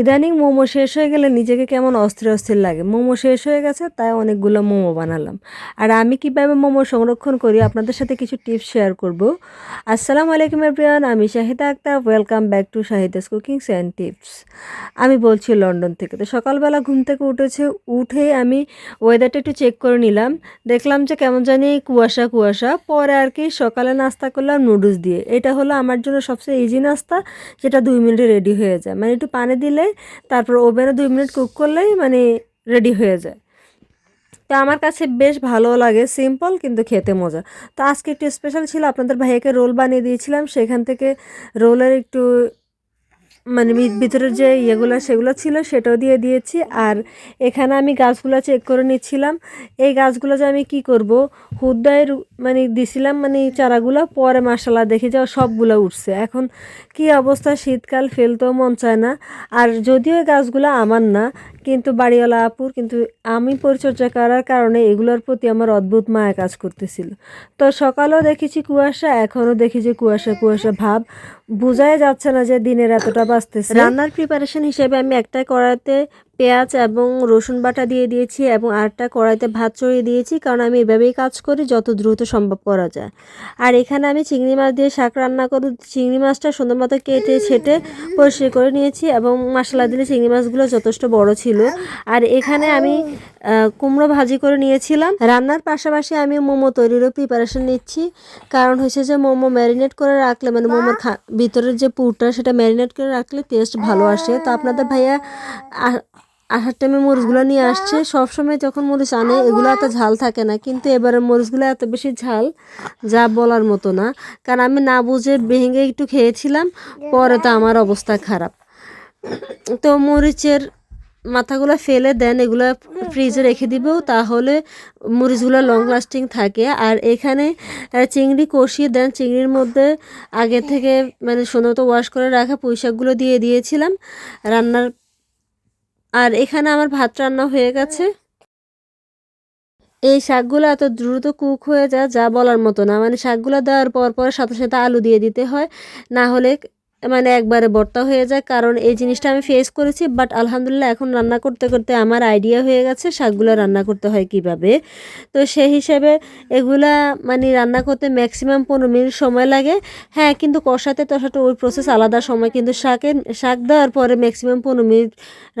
ইদানিং মোমো শেষ হয়ে গেলে নিজেকে কেমন অস্থির অস্থির লাগে। মোমো শেষ হয়ে গেছে, তাই অনেকগুলো মোমো বানালাম। আর আমি কীভাবে মোমো সংরক্ষণ করি আপনাদের সাথে কিছু টিপস শেয়ার করব। আসসালামু আলাইকুম এভরিওয়ান, আমি Shahida Akter. Welcome back to Shahida's cookings and tips আমি বলছি লন্ডন থেকে। তো সকালবেলা ঘুম থেকে উঠেছে, উঠে আমি ওয়েদারটা একটু চেক করে নিলাম। দেখলাম যে কেমন জানি কুয়াশা কুয়াশা। পরে আর কি সকালে নাস্তা করলাম নুডলস দিয়ে। এটা হলো আমার জন্য সবচেয়ে ইজি নাস্তা, যেটা দুই মিনিটে রেডি হয়ে যায়। মানে একটু পানি দিলে তারপর ওভেনে দুই মিনিট কুক করলেই মানে রেডি হয়ে যায়। তো আমার কাছে বেশ ভালো লাগে, সিম্পল কিন্তু খেতে মজা। তো আজকে একটু স্পেশাল ছিল, আপনাদের ভাইয়াকে রোল বানিয়ে দিয়েছিলাম, সেখান থেকে রোলের একটু মানে ভিতরের যে ইয়েগুলো সেগুলো ছিল সেটাও দিয়ে দিয়েছি। আর এখানে আমি গাছগুলো চেক করে নিচ্ছিলাম। এই গাছগুলো যে আমি কি করব? হুদ্দায় মানে দিছিলাম মানে চারাগুলো, পরে মাসালা দেখি যে সবগুলো উঠছে। এখন কি অবস্থা? শীতকাল ফেলতেও মন চায় না। আর যদিও এই গাছগুলো আমার না, কিন্তু বাড়িওয়ালা আপুর, কিন্তু আমি পরিচর্যা করার কারণে এগুলোর প্রতি আমার অদ্ভুত মায়া কাজ করতেছিল। তো সকালেও দেখেছি কুয়াশা, এখনও দেখি যে কুয়াশা কুয়াশা ভাব। বোঝাই যাচ্ছে না যে দিনের এতটা বাঁচতেছে। রান্নার প্রিপারেশন হিসেবে আমি একটাই কড়াইতে পেঁয়াজ এবং রসুন বাটা দিয়ে দিয়েছি এবং আরেকটা কড়াইতে ভাত চড়িয়ে দিয়েছি, কারণ আমি এভাবেই কাজ করি যত দ্রুত সম্ভব করা যায়। আর এখানে আমি চিংড়ি মাছ দিয়ে শাক রান্না করে চিংড়ি মাছটা সুন্দর মতো কেটে ছেটে পরিষ্কার করে নিয়েছি এবং মশলা দিলে চিংড়ি মাছগুলো যথেষ্ট বড় ছিল। আর এখানে আমি কুমড়ো ভাজি করে নিয়েছিলাম। রান্নার পাশাপাশি আমি মোমো তৈরিরও প্রিপারেশন নিচ্ছি। কারণ হচ্ছে যে মোমো ম্যারিনেট করে রাখলে মানে মোমোর ভিতরের যে পুরটা সেটা ম্যারিনেট করে রাখলে টেস্ট ভালো আসে। তো আপনাদের ভাইয়া আসার টাইমে মরিচগুলো নিয়ে আসছে। সবসময় যখন মরিচ আনে, এগুলো এত ঝাল থাকে না, কিন্তু এবারে মরিচগুলো এত বেশি ঝাল যা বলার মতো না। কারণ আমি না বুঝে ভেঙে একটু খেয়েছিলাম, পরে তো আমার অবস্থা খারাপ। তো মরিচের মাথাগুলো ফেলে দেন, এগুলো ফ্রিজে রেখে দিব, তাহলে মরিচগুলো লং লাস্টিং থাকে। আর এখানে চিংড়ি কষিয়ে দেন। চিংড়ির মধ্যে আগে থেকে মানে সুন্দর ওয়াশ করে রাখা পুঁইশাকগুলো দিয়ে দিয়েছিলাম। রান্নার আর এখানে আমার ভাত রান্না হয়ে গেছে। এই শাকগুলো এত দ্রুত কুক হয়ে যায়, যা বলার মতো না। মানে শাকগুলো দেওয়ার পর পর সাথে সাথে আলু দিয়ে দিতে হয়। না হলে মানে একবারে ভর্তা হয়ে যায়। কারণ এই জিনিসটা আমি ফেস করেছি বাট আলহামদুলিল্লাহ এখন রান্না করতে করতে আমার আইডিয়া হয়ে গেছে শাকগুলো রান্না করতে হয় কীভাবে। তো সেই হিসেবে এগুলা মানে রান্না করতে ম্যাক্সিমাম পনেরো মিনিট সময় লাগে। হ্যাঁ কিন্তু কষাতে টষাতে ওই প্রসেস আলাদা সময়, কিন্তু শাকের শাক দেওয়ার পরে ম্যাক্সিমাম পনেরো মিনিট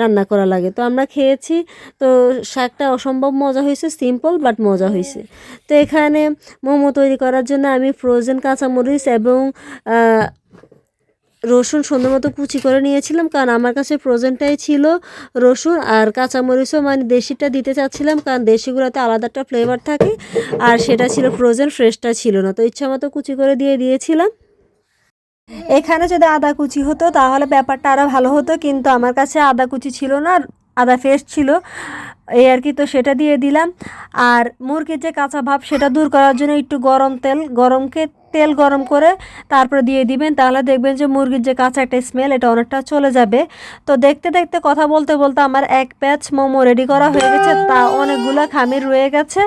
রান্না করা লাগে। তো আমরা খেয়েছি, তো শাকটা অসম্ভব মজা হয়েছে সিম্পল বাট মজা হয়েছে। তো এখানে মোমো তৈরি করার জন্য আমি ফ্রোজেন কাঁচামরিচ এবং রসুন সুন্দর মতো কুচি করে নিয়েছিলাম, কারণ আমার কাছে ফ্রোজেনটাই ছিল রসুন আর কাঁচামরিচও মানে দেশিটা দিতে চাচ্ছিলাম, কারণ দেশিগুলোতে আলাদা একটা ফ্লেভার থাকে, আর সেটা ছিল ফ্রোজেন ফ্রেশটা ছিল না, তো ইচ্ছা মতো কুচি করে দিয়ে দিয়েছিলাম। এখানে যদি আদা কুচি হতো, তাহলে ব্যাপারটা আরও ভালো হতো, কিন্তু আমার কাছে আদা কুচি ছিল না, আদা ফ্রেশ ছিল এই আর কি, তো সেটা দিয়ে দিলাম। আর মুরগির যে কাঁচা ভাব, সেটা দূর করার জন্য একটু গরম তেল, গরমকে তেল গরম করে তারপরে দিয়ে দিবেন। তাহলে দেখবেন যে মুরগির যে কাঁচা একটা স্মেল এটা অনেকটা চলে যাবে। তো দেখতে দেখতে, কথা বলতে বলতে আমার এক প্যাচ মোমো রেডি করা হয়ে গেছে। তা অনেকগুলো খামির রয়ে গেছে।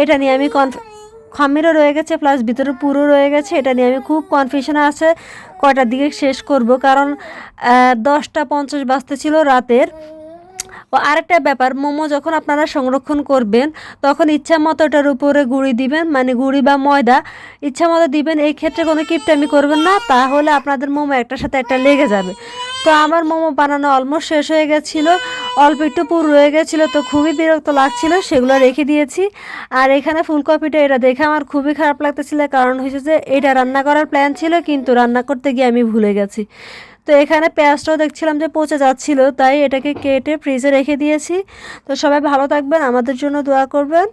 এটা নিয়ে আমি কনফ খামিরও রয়ে গেছে প্লাস ভিতরে পুরো রয়ে গেছে। এটা নিয়ে আমি খুব কনফিউশন আছে। কয়টার দিকে শেষ করব? কারণ দশটা পঞ্চাশ বাজতে ছিল রাতের। ও আরেকটা ব্যাপার, মোমো যখন আপনারা সংরক্ষণ করবেন, তখন ইচ্ছা মতো এটার উপরে গুঁড়ি দিবেন মানে গুঁড়ি বা ময়দা, ইচ্ছা মতো দিবেন, এই ক্ষেত্রে কোনো কিপটামি করবেন না, তাহলে আপনাদের মোমো একটার সাথে একটা লেগে যাবে। তো আমার মোমো বানানো অলমোস্ট শেষ হয়ে গেছিল, অল্প একটু পুর রয়ে গেছিল, তো খুবই বিরক্ত লাগছিল, সেগুলো রেখে দিয়েছি। আর এখানে ফুলকপিটা, এটা দেখে আমার খুবই খারাপ লাগতেছিল, কারণ হয়েছে যে, এটা রান্না করার প্ল্যান ছিল, কিন্তু রান্না করতে গিয়ে আমি ভুলে গেছি। তো এখানে পেঁয়াজটাও দেখছিলাম যে পচে যাচ্ছিল, তাই এটাকে কেটে ফ্রিজে রেখে দিয়েছি। তো সবাই ভালো থাকবেন, আমাদের জন্য দোয়া করবেন।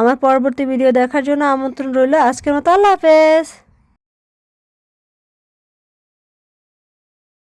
আমার পরবর্তী ভিডিও দেখার জন্য আমন্ত্রণ রইল। আজকের মতো আল্লাহ হাফেজ।